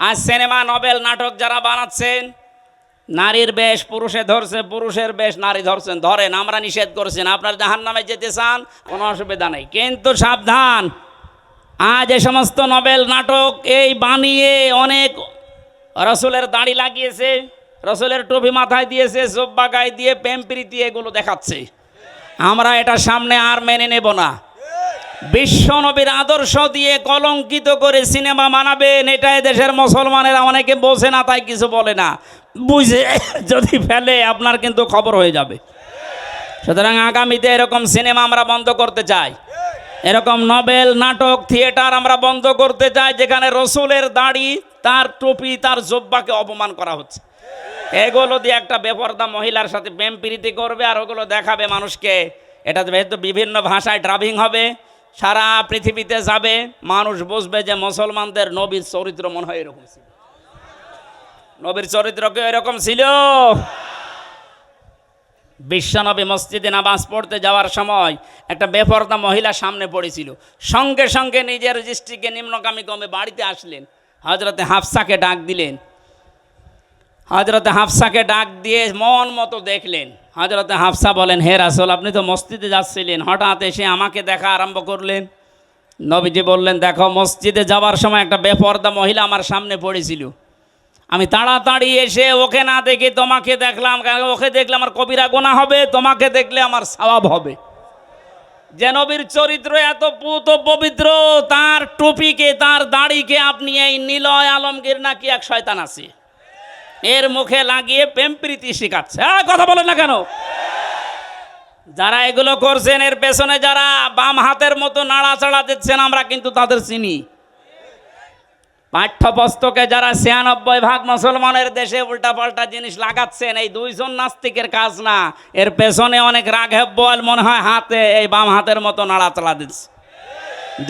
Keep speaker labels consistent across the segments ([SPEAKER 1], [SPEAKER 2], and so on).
[SPEAKER 1] আজ cinema, novel, নাটক যারা বানাচ্ছেন, নারীর বেশ, পুরুষে ধরছে, পুরুষের বেশ, নারী ধরছেন, ধরেন, আমরা নিষেধ করছেন আপনার জাহান নামে যেতে চান, কোনো অসুবিধা নেই। কিন্তু সাবধান, আজ এ সমস্ত নভেল, নাটক এই বানিয়ে অনেক রসুলের দাড়ি লাগিয়েছে, রসুলের টুপি মাথায় দিয়েছে, জব্বা গায়ে দিয়ে, প্রেম প্রীতি এগুলো দেখাচ্ছে। আমরা এটা সামনে আর মেনে নেব না। বিশ্বনবীর আদর্শ দিয়ে কলঙ্কিত করে সিনেমা মানাবেন এটাই দেশের মুসলমানেরা অনেকে বোঝে না, তাই কিছু বলে না। বুঝে যদি ফেলে, আপনার কিন্তু খবর হয়ে যাবে। সুতরাং আগামীতে এরকম সিনেমা আমরা বন্ধ করতে চাই। এরকম নভেল নাটক, থিয়েটার আমরা বন্ধ করতে চাই, যেখানে রসুলের দাড়ি, তার টুপি, তার জব্বাকে অপমান করা হচ্ছে। এগুলো দিয়ে একটা বেপর্দা মহিলার সাথে প্রেম প্রীতি করবে, আর ওগুলো দেখাবে মানুষকে। এটা যেহেতু বিভিন্ন ভাষায় ড্রাবিং হবে সারা পৃথিবীতে যাবে, মানুষ বুঝবে যে মুসলমানদের নবীর চরিত্র মনে হয় এরকম ছিল। নবীর চরিত্র কি এরকম ছিল? বিশ্বনবী মসজিদে নামাজ পড়তে যাওয়ার সময় একটা বেপর্দা মহিলা সামনে পড়েছিল। সঙ্গে সঙ্গে নিজের দৃষ্টিকে নিম্নগামী কমে বাড়িতে আসলেন। হজরতে হাফসাকে ডাক দিলেন হজরতে হাফসাকে ডাক দিয়ে মন মতো দেখলেন। হজরতে হাফসা বলেন, হে রাসল, আপনি তো মসজিদে যাচ্ছিলেন। হঠাৎ এসে আমাকে দেখা আরম্ভ করলেন। নবীজি বললেন, দেখো, মসজিদে যাওয়ার সময় একটা বেপর্দা মহিলা আমার সামনে পড়েছিল। আমি তাড়াতাড়ি এসে ওকে না দেখে তোমাকে দেখলাম ওকে দেখলে আমার কবিরা গোনা হবে, তোমাকে দেখলে আমার স্বভাব হবে। যে নবীর চরিত্র এত পুত পবিত্র, তার টুপিকে, তার দাড়িকে আপনি এই নিলয় আলমগীর নাকি এক শয়তান আছে? এর মুখে লাগিয়ে প্রেম প্রীতি শিখাচ্ছে। হ্যাঁ কথা বলেন না কেন? যারা এগুলো করছেন, এর পেছনে যারা বাম হাতের মতো নাড়াচাড়া দিচ্ছেন, আমরা কিন্তু তাদের চিনি। পাঠ্যপুস্তকে যারা ছিয়ানব্বই ভাগ মুসলমানের দেশে উল্টাপাল্টা জিনিস লাগাচ্ছেন, এই দুইজন নাস্তিকের কাজ না। এর পেছনে অনেক রাঘব বল মনে হয় হাতে এই বাম হাতের মতো নাড়াচাড়া দিচ্ছে।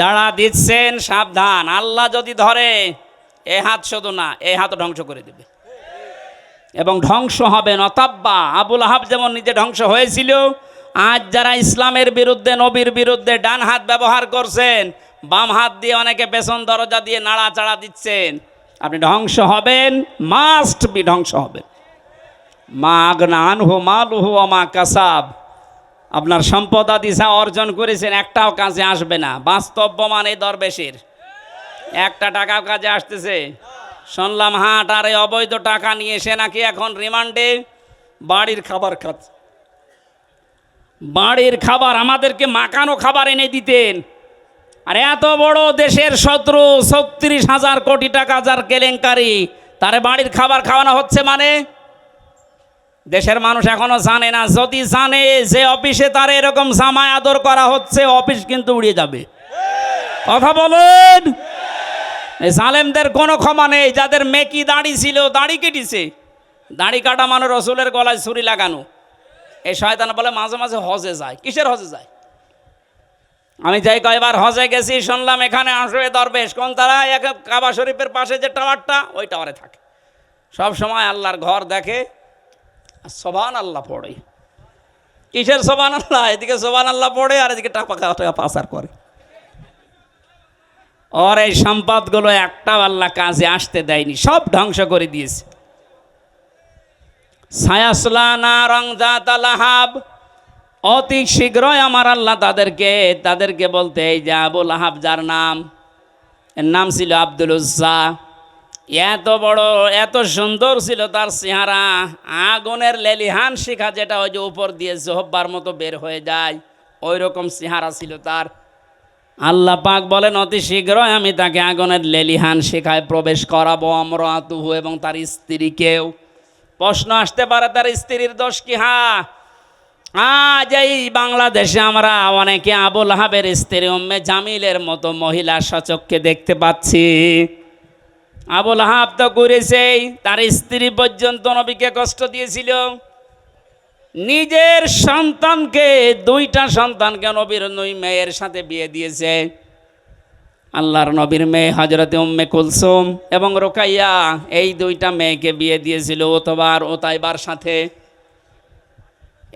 [SPEAKER 1] যারা দিচ্ছেন, সাবধান। আল্লাহ যদি ধরে, এ হাত শুধু না এই হাত ধ্বংস করে দেবে। এবং ধ্বংস হবে নতাব্বা আবুল আহাব যেমন নিজে ধ্বংস হয়েছিল, আজ যারা ইসলামের বিরুদ্ধে, নবীর বিরুদ্ধে ডান হাত ব্যবহার করছেন, বাম হাত দিয়ে অনেকে পেছন দরজা দিয়ে নাড়াচাড়া দিচ্ছেন। আপনি ধ্বংস হবেন মাস্ট বি ধ্বংস হবেন। মা আগনা আনহু মালুহু মা কাসাব। আপনার সম্পদ আদি যা অর্জন করেছেন, একটাও কাজে আসবে না। বাস্তব প্রমাণ এই দরবেশের। একটা টাকা কাজে আসতেছে। শুনলাম হাট আর এই অবৈধ টাকা নিয়ে এসে নাকি এখন রিমান্ডে? বাড়ির খাবার খাচ্ছে। বাড়ির খাবার? আমাদেরকে মাকানো খাবার এনে দিতেন। আর এত বড় দেশের শত্রু, ছত্রিশ হাজার কোটি টাকা যার কেলেঙ্কারি, তারে বাড়ির খাবার খাওয়ানো হচ্ছে মানে? দেশের মানুষ এখনও জানে না। যদি জানে যে অফিসে তার এরকম জামায় আদর করা হচ্ছে, অফিস কিন্তু উড়িয়ে যাবে। কথা বলেন! জালেমদের কোনো ক্ষমা নেই, যাদের মেকি দাড়ি ছিল, দাড়ি কেটেছে। দাড়ি কাটা মানে রসুলের গলায় ছুরি লাগানো। এই শয়তান বলে, মাঝে মাঝে হজে যায়। কিসের হজে যায়? আমি যাই কয়বার হজে গেছি, শুনলাম এখানে আসবে দরবেশ। কোন তারা? এক কাবা শরীফের পাশে যে টাওয়ারটা, ওই টাওয়ারে থাকে। সব সময় আল্লাহর ঘর দেখে সোবান আল্লাহ পড়ে। কিসের সোবান আল্লাহ এদিকে সোবান আল্লাহ পড়ে, আর এদিকে টাকা টাকা পাচার করে। ওর এই সম্পদগুলো একটাও আল্লাহ কাজে আসতে দেয়নি, সব ধ্বংস করে দিয়েছে। সায়াসলানা রংজাত আলাহাব অতি শীঘ্রই আমার আল্লাহ তাদেরকে তাদেরকে বলতে, এই যে আবুল আহাব যার নাম, এর নাম ছিল আব্দুল উজ্জা। এত বড়, এত সুন্দর ছিল তার চেহারা, আগুনের লেলিহান শিখা যেটা ওই যে উপর দিয়ে জহব্বার মতো বের হয়ে যায় ওই রকম চেহারা ছিল তার। আল্লাহ পাক বলেন, অতি শীঘ্রই আমি তাকে আগুনের লেলিহান শিখায় প্রবেশ করাবো আমরাতুহু এবং তার স্ত্রীকেও। প্রশ্ন আসতে পারে, তার স্ত্রীর দোষ কি? হা, আজ এই বাংলাদেশে আমরা অনেকে আবুল হাবের স্ত্রী, উম্মে জামিলের মতো মহিলা সচককে দেখতে পাচ্ছি। আবুল হাব তো করেছেই তার স্ত্রী পর্যন্ত নবীকে কষ্ট দিয়েছিল। নিজের সন্তানকে, দুইটা সন্তানকে নবীর নই মেয়ের সাথে বিয়ে দিয়েছে। আল্লাহর নবীর মেয়ে হজরতে উম্মে কুলসুম এবং রোকাইয়া এই দুইটা মেয়েকে বিয়ে দিয়েছিল ওতবার ওতাইবার সাথে।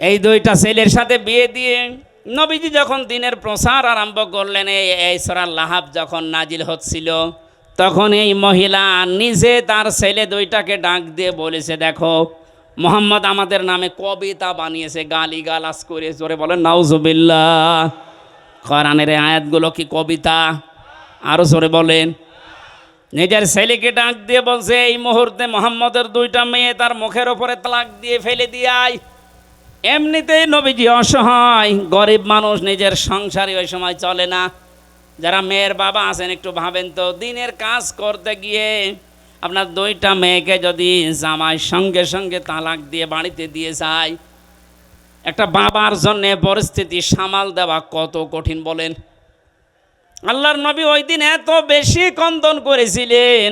[SPEAKER 1] এই দুইটা ছেলের সাথে বিয়ে দিয়ে নবীজি যখন দিনের প্রসার আরম্ভ করলেন, এই সরাল লাহাব যখন নাজিল হচ্ছিল, তখন এই মহিলা নিজে তার ছেলে দুইটাকে ডাক দিয়ে বলেছে, দেখো মোহাম্মদ আমাদের নামে কবিতা বানিয়েছে গালি গালাস করে জোরে বলেন নাউজুবিল্লা কোরআনের আয়াতগুলো কি কবিতা? আরও জোরে বলেন। নিজের ছেলেকে ডাক দিয়ে বলছে, এই মুহূর্তে মোহাম্মদের দুইটা মেয়ে তার মুখের ওপরে তালাক দিয়ে ফেলে দিয়াই এমনিতেই নবীজি অসহায়, গরিব মানুষ, নিজের সংসারে ওই সময় চলে না। যারা মেয়ের বাবা আছেন, একটু ভাবেন তো, দিনের কাজ করতে গিয়ে আপনার দুইটা মেয়েকে যদি জামাই সঙ্গে সঙ্গে তালাক দিয়ে বাড়িতে দিয়ে যায়, একটা বাবার জন্যে পরিস্থিতি সামাল দেওয়া কত কঠিন বলেন। আল্লাহর নবী ওই দিন এত বেশি কন্দন করেছিলেন।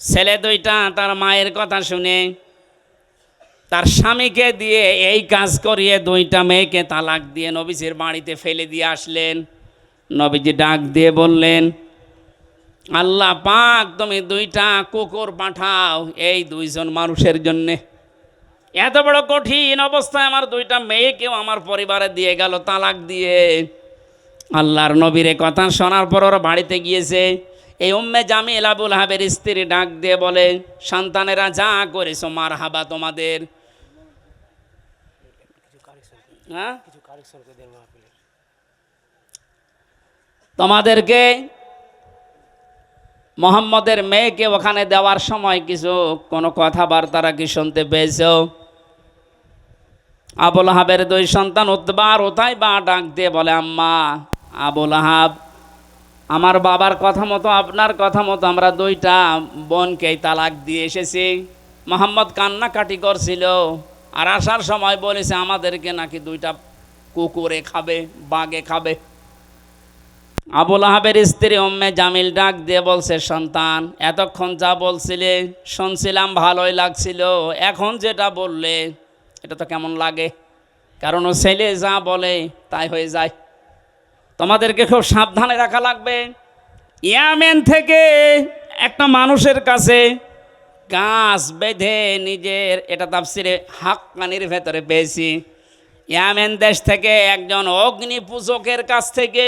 [SPEAKER 1] ছেলে দুইটা তার মায়ের কথা শুনে, তার স্বামীকে দিয়ে এই কাজ করিয়ে দুইটা মেয়েকে তালাক দিয়ে নবীজির বাড়িতে ফেলে দিয়ে আসলেন। নবীজি ডাক দিয়ে বললেন আল্লাহ পাক তুমি দুইটা কুকুর পাঠাও এই দুইজন মানুষের জন্যে। এত বড় কঠিন অবস্থায় আমার দুইটা মেয়েকেও আমার পরিবারে দিয়ে গেল, তালাক দিয়ে। আল্লাহর নবীর কথা শোনার পর ওরা বাড়িতে গিয়েছে। এই উম্মে জামিল আবুল হাবের স্ত্রী ডাক দিয়ে বলে, সন্তানেরা যা করেছ মার হাবা তোমাদের। হ্যাঁ? তোমাদেরকে মোহাম্মদের মেয়েকে ওখানে দেওয়ার সময় কিছু, কোনো কথাবার্তারা কি শুনতে পেয়েছ? আবুল হাবের দুই সন্তান উদ্বার ওতাই বা ডাক দিয়ে বলে, আম্মা, আবুল হাব আমার বাবার কথা মতো, আপনার কথা মতো আমরা দুইটা বোনকেই তালাক দিয়ে এসেছি। মোহাম্মদ কান্নাকাটি করছিল আর আসার সময় বলেছে, আমাদেরকে নাকি দুইটা কুকুরে খাবে, বাঘে খাবে। আবুল আহাবের স্ত্রী উম্মে জামিল ডাক দিয়ে বলছে, সন্তান, এতক্ষণ যা বলছিলে শুনছিলাম, ভালোই লাগছিল। এখন যেটা বললে, এটা তো কেমন লাগে? কারণ ও ছেলে যা বলে, তাই হয়ে যায়। তোমাদেরকে খুব সাবধানে রাখা লাগবে। ইয়ামেন থেকে একটা মানুষের কাছে গাছ বেঁধে নিজের, এটা তাফসিরে হাক্কানির ভেতরে পেয়েছি। ইয়ামেন দেশ থেকে একজন অগ্নি পূজকের কাছ থেকে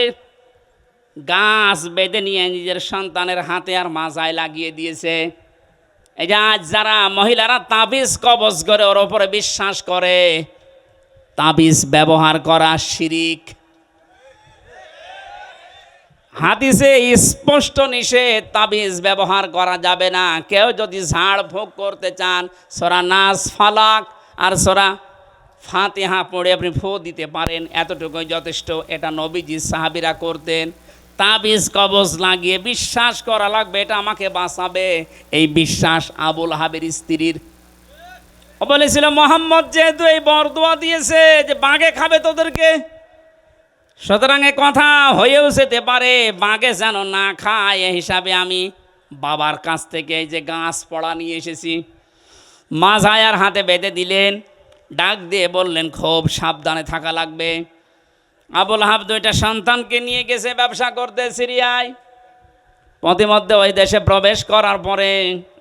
[SPEAKER 1] গাছ বেঁধে নিয়ে নিজের সন্তানের হাতে আর মাজায় লাগিয়ে দিয়েছে। এই যে আজ যারা মহিলারা তাবিজ কবজ করে ওর ওপরে বিশ্বাস করে, তাবিজ ব্যবহার করা শিরিক। হাদিসে স্পষ্ট নিষেধ, তাবিজ ব্যবহার করা যাবে না। কেউ যদি ঝাড় ফুঁক করতে চান, সরা নাস, ফালাক আর সোরা ফাতেহা পড়ে আপনি ফু দিতে পারেন। এতটুকুই যথেষ্ট। এটা নবীজি সাহাবিরা করতেন। তাবিজ, কবজ লাগিয়ে বিশ্বাস করা লাগবে, এটা আমাকে বাঁচাবে। এই বিশ্বাস আবুল হাবের স্ত্রীর। বলেছিল, মোহাম্মদ যেহেতু এই বরদোয়া দিয়েছে যে বাঘে খাবে তোদেরকে, সুতরাং এ কথা হয়েও যেতে পারে, বাঘে যেন না খায়, এ হিসাবে আমি বাবার কাছ থেকে এই যে গাছ পড়া নিয়ে এসেছি। মাঝায়ার হাতে বেঁধে দিলেন, ডাক দিয়ে বললেন, খুব সাবধানে থাকা লাগবে। আবুল হাব দুইটা সন্তানকে নিয়ে গেছে, ব্যবসা করতে সিরিয়ায়। প্রতিমধ্যে ওই দেশে প্রবেশ করার পরে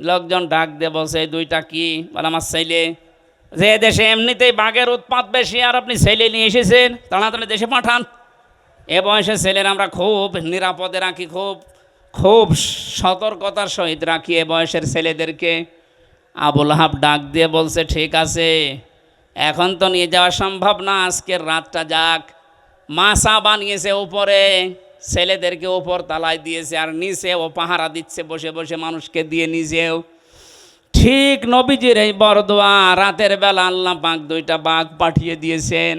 [SPEAKER 1] লোকজন ডাক দিয়ে বলছে দুইটা কি? বলে, আমার ছেলে। যে দেশে এমনিতেই বাঘের উৎপাত বেশি, আর আপনি ছেলে নিয়ে এসেছেন, তাড়াতাড়ি দেশে পাঠান। এ বয়সে ছেলের আমরা খুব নিরাপদে রাখি, খুব খুব সতর্কতার সহিত রাখি। এ বয়সের ছেলেদেরকে আবুল হাব ডাক দিয়ে বলছে, ঠিক আছে, এখন তো নিয়ে যাওয়া সম্ভব না, আজকের রাতটা যাক। মাসা বানিয়েছে উপরে ছেলেদেরকে উপর তালায় দিয়েছে আর নিচে ও পাহারা দিচ্ছে বসে বসে মানুষকে দিয়ে নিজেও। ঠিক নবীজির এই বরদোয়া, রাতের বেলা আল্লাহ পাক দুইটা বাঘ পাঠিয়ে দিয়েছেন।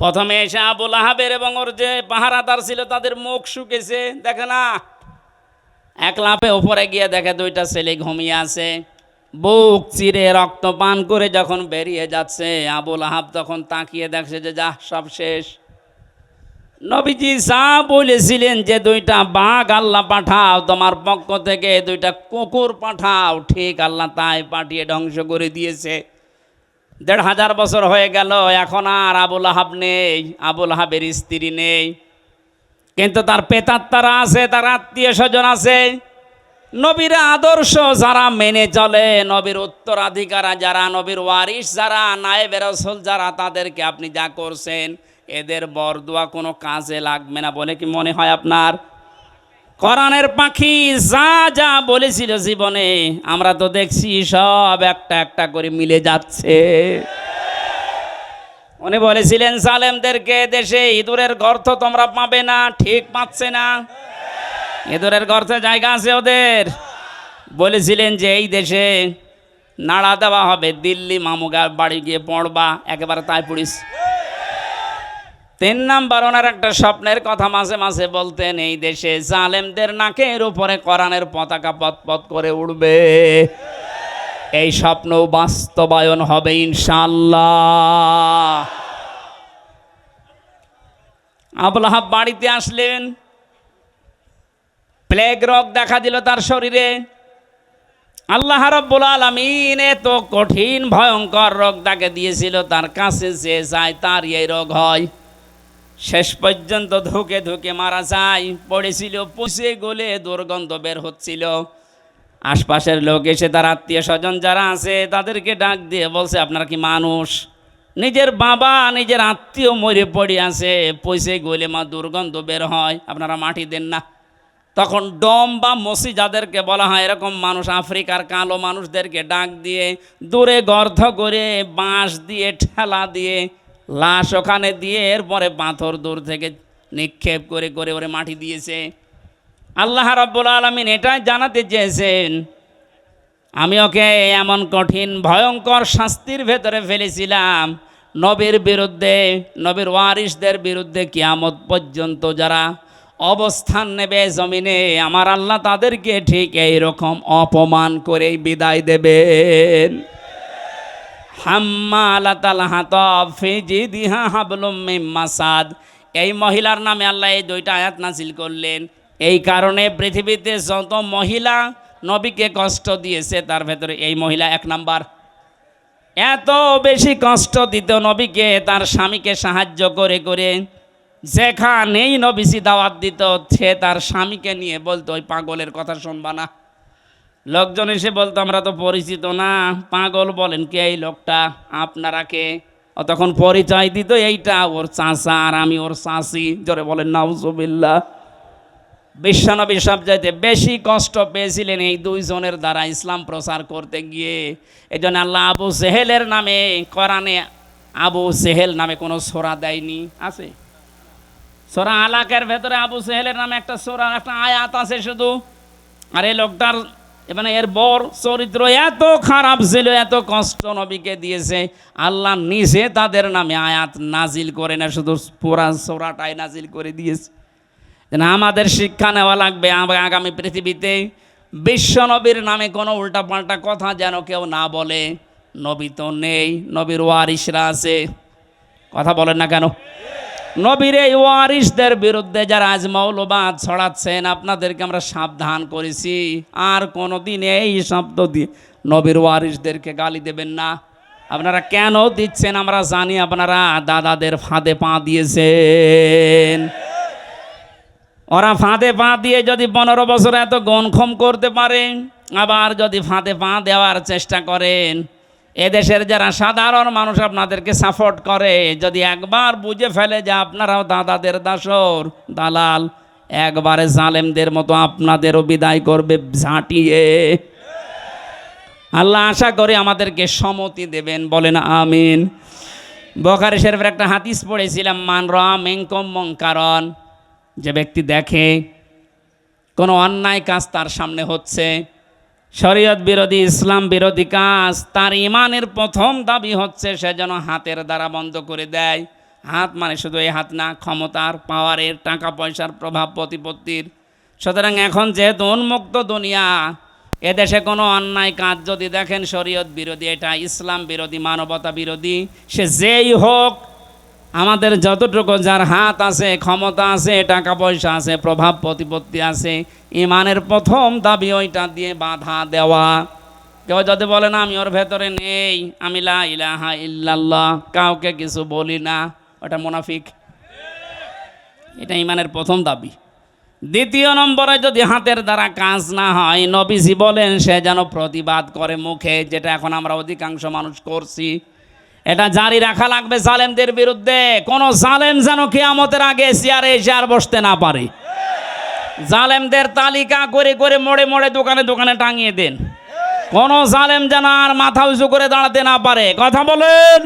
[SPEAKER 1] প্রথমে এসে আবুল আহাবের এবং ওর যে পাহারাদার ছিল তাদের মুখ শুকেছে, দেখে না? এক লাফে উপরে গিয়ে দেখে দুইটা ছেলে ঘুমিয়ে আছে। বুক চিরে রক্ত পান করে যখন বেরিয়ে যাচ্ছে, আবুল আহাব তখন তাকিয়ে দেখছে যে যা সব শেষ। নবীজি যা বলেছিলেন যে, দুইটা বাঘ আল্লাহ পাঠাও, তোমার পক্ষ থেকে দুইটা কুকুর পাঠাও। ঠিক আল্লাহ তাই পাঠিয়ে ধ্বংস করে দিয়েছে। দেড় হাজার বছর হয়ে গেল, এখন আর আবুল আহাব নেই, আবুল আহাবের স্ত্রী নেই। কিন্তু তার পেতাত্তারা আছে, তার আত্মীয় স্বজন আছে। নবীর আদর্শ যারা মেনে চলে, নবীর উত্তরাধিকারা যারা, নবীর ওয়ারিস যারা নায়েবের রসুল যারা, তাদেরকে আপনি যা করছেন, এদের বরদোয়া কোনো কাজে লাগবে না বলে কি মনে হয় আপনার? কোরআনের পাখি যা যা বলেছিল জীবনে, আমরা তো দেখছি সব একটা একটা করে মিলে যাচ্ছে। উনি বলেছিলেন সালেমদেরকে দেশে ইঁদুরের গর্ত তোমরা পাবে না, ঠিক পাচ্ছে না। ইঁদুরের গর্তে জায়গা আছে ওদের। বলেছিলেন যে এই দেশে নাড়া দেওয়া হবে, দিল্লি মামুগা বাড়ি গিয়ে পড়বা, একেবারে তাই পড়িস তিন নাম্বার ওনার একটা স্বপ্নের কথা মাঝে মাঝে বলতেন, এই দেশে জালেমদের নাকের উপরে কোরআনের পতাকা পথ করে উঠবে এই স্বপ্ন বাস্তবায়ন হবে ইনশাল্লাহ আবুল বাড়িতে আসলেন প্লেগ রোগ দেখা দিল তার শরীরে। আল্লাহ রব্বুল আলমিন এত কঠিন, ভয়ঙ্কর রোগ তাকে দিয়েছিল, তার কাছে যে যায় তার এই রোগ হয়। শেষ পর্যন্ত ধুকে ধুকে মারা যায়, পড়েছিল, পুষে গলে দুর্গন্ধ বের হচ্ছিল। আশপাশের লোক এসে, তার আত্মীয় স্বজন যারা আছে, তাদেরকে ডাক দিয়ে বলছে, আপনারা কি মানুষ? নিজের বাবা, নিজের আত্মীয় মরে পড়ে আছে পয়সে গলে মা দুর্গন্ধ বের হয়, আপনারা মাটি দেন না। তখন ডম বা মসি যাদেরকে বলা হয়, এরকম মানুষ, আফ্রিকার কালো মানুষদেরকে ডাক দিয়ে দূরে গর্ধ করে বাঁশ দিয়ে, ঠেলা দিয়ে, লাশ ওখানে দিয়ে, এরপরে পাথর দূর থেকে নিক্ষেপ করে করে ওরে মাটি দিয়েছে। আল্লাহ রাব্বুল আলমিন এটাই জানাতে চেয়েছেন, আমি ওকে এমন কঠিন, ভয়ঙ্কর শাস্তির ভেতরে ফেলেছিলাম। নবীর বিরুদ্ধে, নবীর ওয়ারিসদের বিরুদ্ধে কিয়ামত পর্যন্ত যারা অবস্থান নেবে জমিনে, আমার আল্লাহ তাদেরকে ঠিক এই রকম অপমান করেই বিদায় দেবেন। হাম্মা আল্লাহ তালা হাতব ফিজি দিহা হাবলুম মাসাদ। এই মহিলার নামে আল্লাহ এই দুইটা আয়াত নাজিল করলেন। এই কারণে পৃথিবীতে যত মহিলা নবীকে কষ্ট দিয়েছে, তার ভেতরে এই মহিলা এক নাম্বার। এত বেশি কষ্ট দিত নবীকে, তার স্বামীকে সাহায্য করে করে যেখানেই নবীসি দাওয়াত দিত, সে তার স্বামীকে নিয়ে বলতো, ওই পাগলের কথা শুনবা না। লোকজন এসে বলতো, আমরা তো পরিচিত না। পাগল বলেন, কে এই লোকটা? আপনারা কে? তখন পরিচয় দিত, এইটা ওর চাচা আর আমি ওর চাষি জোরে বলেন নাউজুবিল্লা বিশ্বনবী সব যাইতে বেশি কষ্ট পেয়েছিলেন এই দুইজনের দ্বারা ইসলাম প্রচার করতে গিয়ে। এই জন্য আল্লাহ আবু সেহেলের নামে, কোরআনে আবু সেহেল নামে কোনো সোরা দেয়নি। আছে? সোরা আলাকের ভেতরে আবু সেহেলের নামে একটা সোরা, একটা আয়াত আছে শুধু। আর এই লোকটার মানে এর বর চরিত্র এত খারাপ ছিল, এত কষ্ট নবীকে দিয়েছে। আল্লাহ নিজে তাদের নামে আয়াত নাজিল করে না, শুধু পুরা সোরাটাই নাজিল করে দিয়েছে। যেন আমাদের শিক্ষা নেওয়া লাগবে আগামী পৃথিবীতে বিশ্ব নবীর নামে কোনো উল্টাপাল্টা কথা যেন কেউ না বলে। নবী তো নেই, নবীর ওয়ারিসরা আছে। কথা বলেন না কেন? নবীর এই ওয়ারিসদের বিরুদ্ধে যারা আজ মৌলবাদ ছড়াচ্ছেন, আপনাদেরকে আমরা সাবধান করেছি। আর কোনো দিন এই শব্দ দিয়ে নবীর ওয়ারিসদেরকে গালি দেবেন না। আপনারা কেন দিচ্ছেন আমরা জানি, আপনারা দাদাদের ফাঁদে পা দিয়েছেন। ওরা ফাঁদে পা দিয়ে যদি পনেরো বছর এত গণক্ষম করতে পারে, আবার যদি ফাঁদে পা দেওয়ার চেষ্টা করেন এদেশের যারা সাধারণ মানুষ আপনাদেরকে সাপোর্ট করে, যদি একবার বুঝে ফেলে যে আপনারাও দাদাদের দাসর, দালাল, একবারে জালেমদের মতো আপনাদেরও বিদায় করবে ঝাঁটিয়ে। আল্লাহ আশা করে আমাদেরকে সমতি দেবেন, বলেন আমিন। বখারি শরীফের একটা হাতিস পড়েছিলাম, মান রাম এঙ্কম কারণ যে ব্যক্তি দেখে কোনো অন্যায় কাজ তার সামনে হচ্ছে শরীয়ত বিরোধী, ইসলাম বিরোধী কাজ, তার ইমানের প্রথম দাবি হচ্ছে সে যেন হাতের দ্বারা বন্ধ করে দেয়। হাত মানে শুধু এই হাত না, ক্ষমতার, পাওয়ারের, টাকা পয়সার প্রভাব, প্রতিপত্তির। সুতরাং এখন যেহেতু উন্মুক্ত দুনিয়া, এদেশে কোনো অন্যায় কাজ যদি দেখেন, শরীয়ত বিরোধী, এটা ইসলাম বিরোধী, মানবতা বিরোধী, সে যেই হোক আমাদের যতটুকু যার হাত আছে, ক্ষমতা আছে, টাকা পয়সা আছে, প্রভাব প্রতিপত্তি আছে, ইমানের প্রথম দাবি ওইটা দিয়ে বাধা দেওয়া। কেউ যদি বলে, না, আমি ওর ভেতরে নেই, আমি লা ইলাহা ইল্লাল্লাহ, কাউকে কিছু বলি না। ওটা মুনাফিক। এটা ইমানের প্রথম দাবি। দ্বিতীয় নম্বরে যদি হাতের দ্বারা কাজ না হয়, নবীজি বলেন, সে যেন প্রতিবাদ করে মুখে, যেটা এখন আমরা অধিকাংশ মানুষ করছি। এটা জারি রাখা লাগবে জালেমদের বিরুদ্ধে। কোন জালেম যেন কেয়ামতের আগে চেয়ারে এসে বসতে না পারে। জালেমদের তালিকা করে করে মোড়ে মোড়ে দোকানে দোকানে টাঙিয়ে দেন। কোন জালেম যেন আর মাথা উঁচু করে দাঁড়াতে না পারে। কথা বলেন।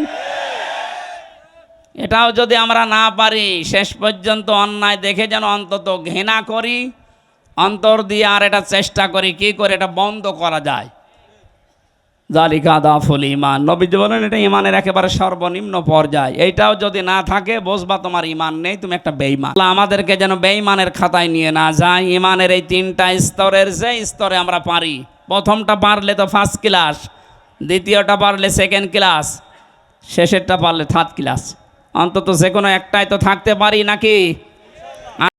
[SPEAKER 1] এটাও যদি আমরা না পারি, শেষ পর্যন্ত অন্যায় দেখে যেন অন্তত ঘৃণা করি, অন্তর দিয়ে আর এটা চেষ্টা করি, কি করে এটা বন্ধ করা যায়? জালিকা দাফুল ইমান নবীজি বলেন, এটা ইমানের একেবারে সর্বনিম্ন পর্যায়। এইটাও যদি না থাকে, বুঝবা তোমার ইমান নেই, তুমি একটা বেইমান আমাদেরকে যেন বেইমানের খাতায় নিয়ে না যায়। ইমানের এই তিনটা স্তরের যে স্তরে আমরা পারি, প্রথমটা পারলে তো ফার্স্ট ক্লাস দ্বিতীয়টা পারলে সেকেন্ড ক্লাস শেষেরটা পারলে থার্ড ক্লাস অন্তত যে কোনো একটাই তো থাকতে পারি নাকি?